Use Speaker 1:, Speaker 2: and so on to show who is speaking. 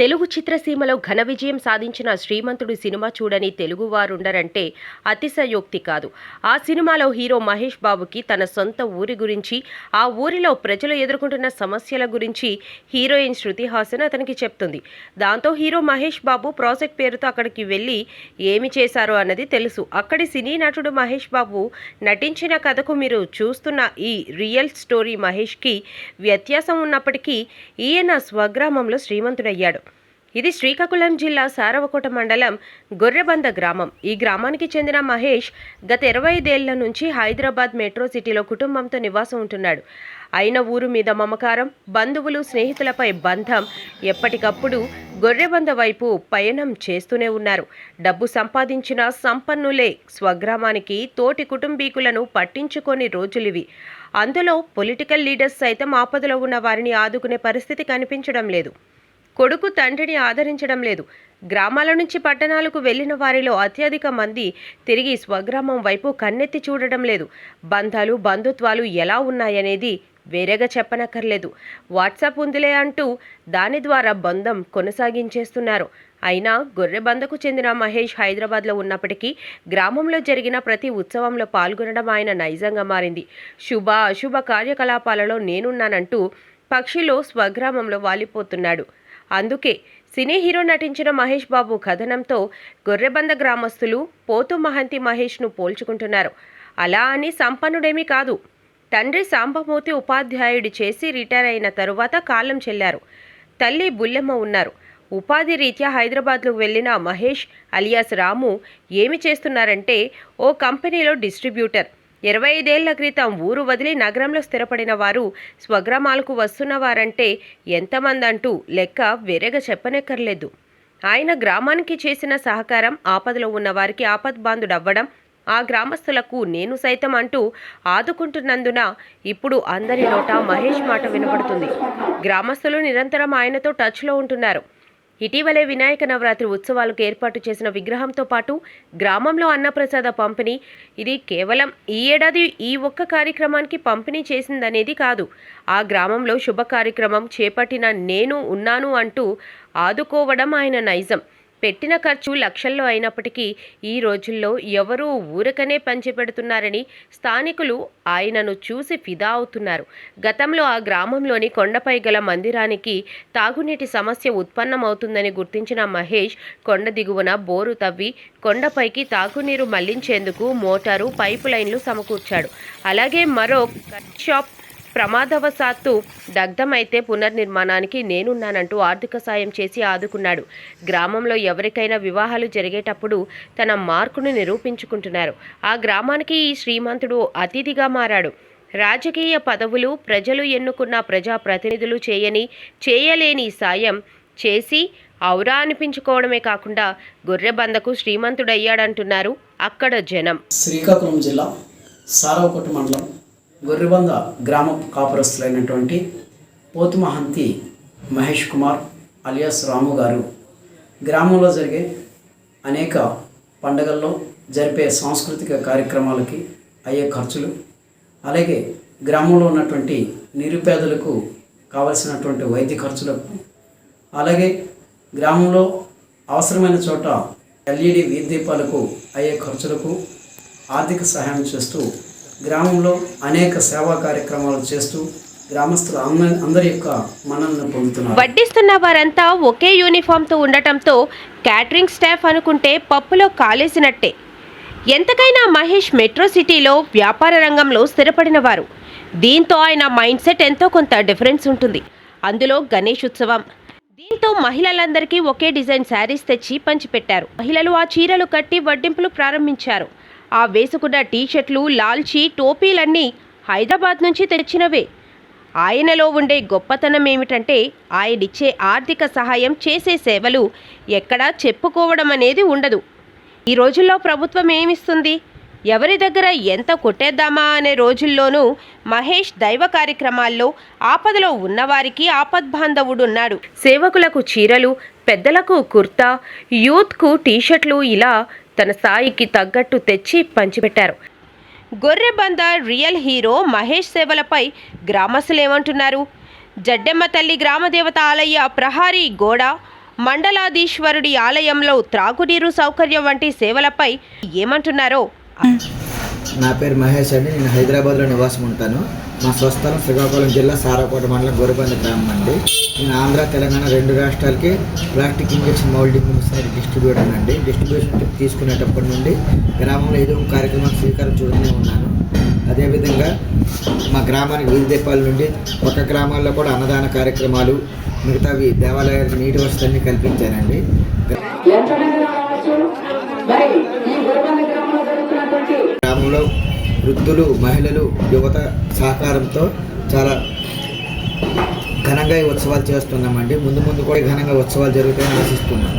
Speaker 1: తెలుగు చిత్రసీమలో ఘన విజయం సాధించిన శ్రీమంతుడు సినిమా చూడని తెలుగువారుండరంటే అతిశయోక్తి కాదు. ఆ సినిమాలో హీరో మహేష్ బాబుకి తన సొంత ఊరి గురించి ఆ ఊరిలో ప్రజలు ఎదుర్కొంటున్న సమస్యల గురించి హీరోయిన్ శృతి హాసన్ అతనికి చెప్తుంది. దాంతో హీరో మహేష్ బాబు ప్రాజెక్ట్ పేరుతో అక్కడికి వెళ్ళి ఏమి చేశారో అన్నది తెలుసు. అక్కడి సినీ నటుడు మహేష్ బాబు నటించిన కథకు మీరు చూస్తున్న ఈ రియల్ స్టోరీ మహేష్కి వ్యత్యాసం ఉన్నప్పటికీ ఈయన స్వగ్రామంలో శ్రీమంతుడయ్యాడు. ఇది శ్రీకాకుళం జిల్లా సారవకోట మండలం గొర్రెబంద గ్రామం. ఈ గ్రామానికి చెందిన మహేష్ గత ఇరవై ఐదేళ్ళ నుంచి హైదరాబాద్ మెట్రో సిటీలో కుటుంబంతో నివాసం ఉంటున్నాడు. అయిన ఊరు మీద మమకారం బంధువులు స్నేహితులపై బంధం ఎప్పటికప్పుడు గొర్రెబంద వైపు పయనం చేస్తూనే ఉన్నారు. డబ్బు సంపాదించిన సంపన్నులే స్వగ్రామానికి తోటి కుటుంబీకులను పట్టించుకొని రోజులివి. అందులో పొలిటికల్ లీడర్స్ సైతం ఆపదలో ఉన్న వారిని ఆదుకునే పరిస్థితి కనిపించడం లేదు. కొడుకు తండ్రిని ఆదరించడం లేదు. గ్రామాల నుంచి పట్టణాలకు వెళ్ళిన వారిలో అత్యధిక మంది తిరిగి స్వగ్రామం వైపు కన్నెత్తి చూడడం లేదు. బంధాలు బంధుత్వాలు ఎలా ఉన్నాయనేది వేరేగా చెప్పనక్కర్లేదు. వాట్సాప్ ఉందిలే అంటూ దాని ద్వారా బంధం కొనసాగించేస్తున్నారు. అయినా గొర్రెబందకు చెందిన మహేష్ హైదరాబాద్లో ఉన్నప్పటికీ గ్రామంలో జరిగిన ప్రతి ఉత్సవంలో పాల్గొనడం ఆయన నైజంగా మారింది. శుభ అశుభ కార్యకలాపాలలో నేనున్నానంటూ పక్షిలో స్వగ్రామంలో వాలిపోతున్నాడు. అందుకే సినీ హీరో నటించిన మహేష్ బాబు కథనంతో గొర్రెబంద గ్రామస్తులు పోతు మహంతి మహేష్ను పోల్చుకుంటున్నారు. అలా అని సంపన్నుడేమీ కాదు. తండ్రి సాంబమూర్తి ఉపాధ్యాయుడు చేసి రిటైర్ అయిన తరువాత కాలం చెల్లారు. తల్లి బుల్లెమ్మ ఉన్నారు. ఉపాధి రీత్యా హైదరాబాద్కు వెళ్ళిన మహేష్ అలియాస్ రాము ఏమి చేస్తున్నారంటే ఓ కంపెనీలో డిస్ట్రిబ్యూటర్. ఇరవై ఐదేళ్ళ క్రితం ఊరు వదిలి నగరంలో స్థిరపడిన వారు స్వగ్రామాలకు వస్తున్నవారంటే ఎంతమంది అంటూ లెక్క వేరేగా చెప్పనక్కర్లేదు. ఆయన గ్రామానికి చేసిన సహకారం ఆపదలో ఉన్న వారికి ఆపద్బాంధుడవ్వడం ఆ గ్రామస్తులకు నేను సైతం అంటూ ఆదుకుంటున్నందున ఇప్పుడు అందరి నోట మహేష్ మాట వినపడుతుంది. గ్రామస్తులు నిరంతరం ఆయనతో టచ్లో ఉంటున్నారు. ఇటీవలే వినాయక నవరాత్రి ఉత్సవాలకు ఏర్పాటు చేసిన విగ్రహంతో పాటు గ్రామంలో అన్నప్రసాద పంపిణీ. ఇది కేవలం ఈ ఏడాది ఈ ఒక్క కార్యక్రమానికి పంపిణీ చేసిందనేది కాదు. ఆ గ్రామంలో శుభ కార్యక్రమం చేపట్టిన నేను ఉన్నాను అంటూ ఆదుకోవడం ఆయన నైజం. పెట్టిన ఖర్చు లక్షల్లో అయినప్పటికీ ఈ రోజుల్లో ఎవరూ ఊరకనే పంచిపెడుతున్నారని స్థానికులు ఆయనను చూసి ఫిదా అవుతున్నారు. గతంలో ఆ గ్రామంలోని కొండపై గల మందిరానికి తాగునీటి సమస్య ఉత్పన్నమవుతుందని గుర్తించిన మహేష్ కొండ దిగువన బోరు తవ్వి కొండపైకి తాగునీరు మళ్ళించేందుకు మోటారు పైపు లైన్లు సమకూర్చాడు. అలాగే మరో కట్ షాప్ ప్రమాదవశాత్తు దగ్ధమైతే పునర్నిర్మాణానికి నేనున్నానంటూ ఆర్థిక సాయం చేసి ఆదుకున్నాడు. గ్రామంలో ఎవరికైనా వివాహాలు జరిగేటప్పుడు తన మార్కును నిరూపించుకుంటున్నారు. ఆ గ్రామానికి ఈ శ్రీమంతుడు అతిథిగా మారాడు. రాజకీయ పదవులు ప్రజలు ఎన్నుకున్న ప్రజాప్రతినిధులు చేయని చేయలేని సాయం చేసి ఔరా అనిపించుకోవడమే కాకుండా గొర్రెబందకు శ్రీమంతుడయ్యాడంటున్నారు అక్కడ జనం.
Speaker 2: శ్రీకాకుళం జిల్లా సారవకోట మండలం గొర్రెబంద గ్రామ కాపురస్తులైనటువంటి పోతుమహంతి మహేష్ కుమార్ అలియాస్ రాము గారు గ్రామంలో జరిగే అనేక పండగల్లో జరిపే సాంస్కృతిక కార్యక్రమాలకి అయ్యే ఖర్చులు అలాగే గ్రామంలో ఉన్నటువంటి నిరుపేదలకు కావలసినటువంటి వైద్య ఖర్చులకు అలాగే గ్రామంలో అవసరమైన చోట ఎల్ఈడి వీధి దీపాలకు అయ్యే ఖర్చులకు ఆర్థిక సహాయం చేస్తూ గ్రామంలో అనేక సేవా కార్యక్రమాలు చేస్తూ అందరి యొక్క పొందుతున్నారు.
Speaker 1: వడ్డిస్తున్న వారంతా ఒకే యూనిఫామ్తో ఉండటంతో క్యాటరింగ్ స్టాఫ్ అనుకుంటే పప్పులో కాలేసినట్టే. ఎంతకైనా మహేష్ మెట్రో సిటీలో వ్యాపార రంగంలో స్థిరపడిన వారు. దీంతో ఆయన మైండ్ సెట్ ఎంతో కొంత డిఫరెన్స్ ఉంటుంది. అందులో గణేష్ ఉత్సవం. దీంతో మహిళలందరికీ ఒకే డిజైన్ శారీస్ తెచ్చి పంచిపెట్టారు. మహిళలు ఆ చీరలు కట్టి వడ్డింపులు ప్రారంభించారు. ఆ వేసుకున్న టీషర్ట్లు లాల్చి టోపీలన్నీ హైదరాబాద్ నుంచి తెచ్చినవే. ఆయనలో ఉండే గొప్పతనం ఏమిటంటే ఆయనిచ్చే ఆర్థిక సహాయం చేసే సేవలు ఎక్కడా చెప్పుకోవడం అనేది ఉండదు. ఈ రోజుల్లో ప్రభుత్వం ఏమిస్తుంది ఎవరి దగ్గర ఎంత కొట్టేద్దామా అనే రోజుల్లోనూ మహేష్ దైవ కార్యక్రమాల్లో ఆపదలో ఉన్నవారికి ఆపద్బాంధవుడున్నాడు. సేవకులకు చీరలు పెద్దలకు కుర్తా యూత్కు టీషర్ట్లు ఇలా తన స్థాయికి తగ్గట్టు తెచ్చి పంచిపెట్టారు. గొర్రెబంద రియల్ హీరో మహేష్ సేవలపై గ్రామస్తులు ఏమంటున్నారు జడ్డెమ్మ తల్లి గ్రామదేవత ఆలయ ప్రహారీ గోడ మండలాధీశ్వరుడి ఆలయంలో త్రాగునీరు సౌకర్యం వంటి సేవలపై ఏమంటున్నారో?
Speaker 3: నా పేరు మహేష్ అండి. నేను హైదరాబాద్లో నివాసం ఉంటాను. మా స్వస్థలం శ్రీకాకుళం జిల్లా సారాకోట మండలం గోరబంద గ్రామం అండి. నేను ఆంధ్ర తెలంగాణ రెండు రాష్ట్రాలకి plastic injection moulding machinery distributor అండి. డిస్ట్రిబ్యూషన్ తీసుకునేటప్పటి నుండి గ్రామంలో ఏదో ఒక కార్యక్రమం స్వీకారం చూస్తూనే ఉన్నాను. అదేవిధంగా మా గ్రామానికి వీధి దీపాల నుండి పక్క గ్రామాల్లో కూడా అన్నదాన కార్యక్రమాలు మిగతావి దేవాలయాలకు నీటి వసతిని కల్పించానండి. గ్రామంలో వృద్ధులు మహిళలు యువత సహకారంతో చాలా ఘనంగా ఈ ఉత్సవాలు చేస్తున్నామండి. ముందు ముందు కూడా ఘనంగా ఉత్సవాలు జరుగుతాయని ఆశిస్తున్నాం.